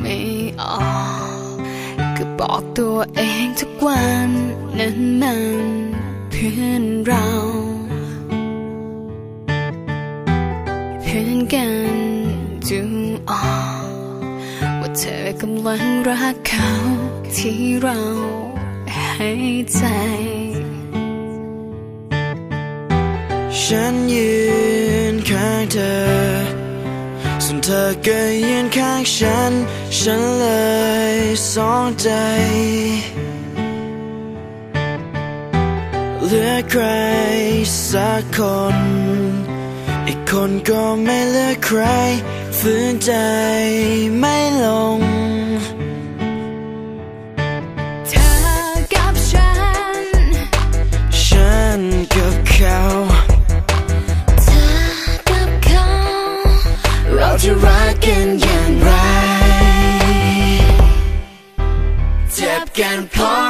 ไม่ออกก็บอกตัวเองทุกวันนั้นมันเพื่อนเรา เพื่อนกันจูออกว่าเธอกำลังรักเขาที่เราให้ใจ ฉันยืนข้างเธอ ธอก็ยืนข้างฉัน ฉันเลยสองใจเหลือใครสักคน อีกคนก็ไม่เหลือใครฝืนใจไม่ลง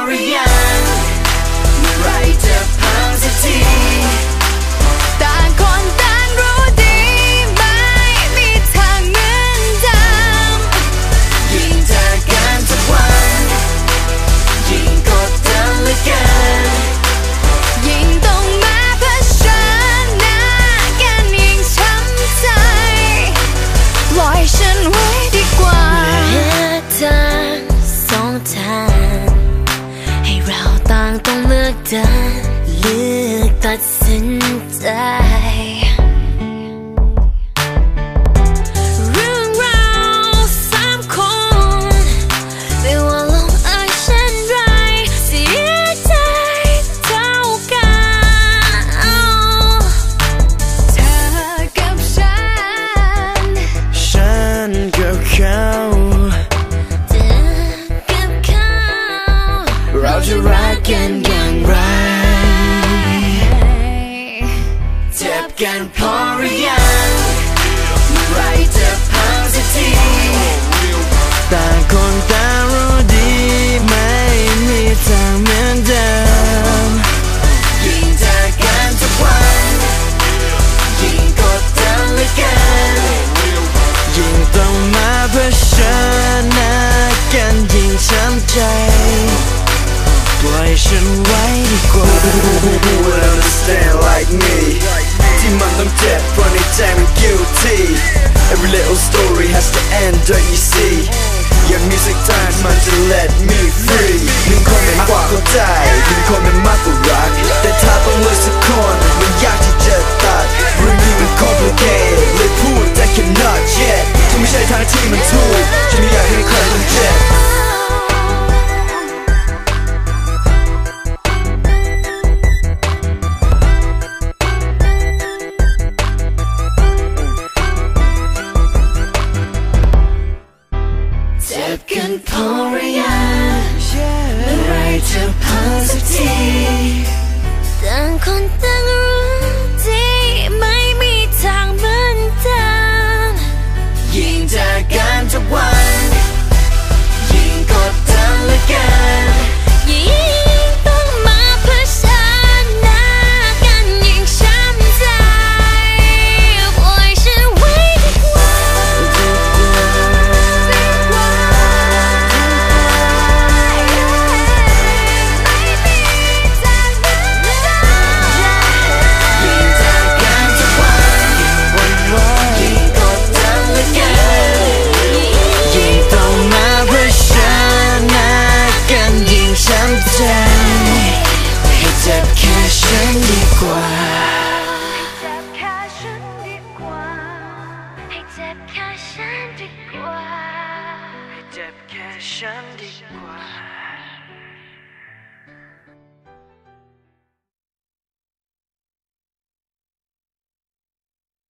พอห เลือกเดินเลือกตัดสินใจเกันพอหรือยังเมื่อไรจะพังสักทีต่างคนต่างรู้ดีไม่มีทางเหมือนเดิมยิ่งจอกันทุกวันยิ่งกดดันเลือเกินยิ่งต้องมาเผชิญหน้ากันยิ่งช้ำใจปล่อยฉัน ใจหนึ่งคนไม่มากกว่ารักแต่ถ้าต้องเลือกสักคนมันยากที่จะตัดเรื่องนี้มัน complicated เลยพูดแต่ cannot yet ถ้าไม่ใช่ทางที่มันถูกฉันไม่อยากให้ใครต้องเจ็บเจ็บกันพอหรือยังเมื่อไร 难忘记，难困顿。 จ็บแค่ฉันดีกว่าให้เจ็บแค่ฉันดีกว่าให้เจ็บแค่ฉันดีกว่าให้เจ็บแค่ฉันดีกว่า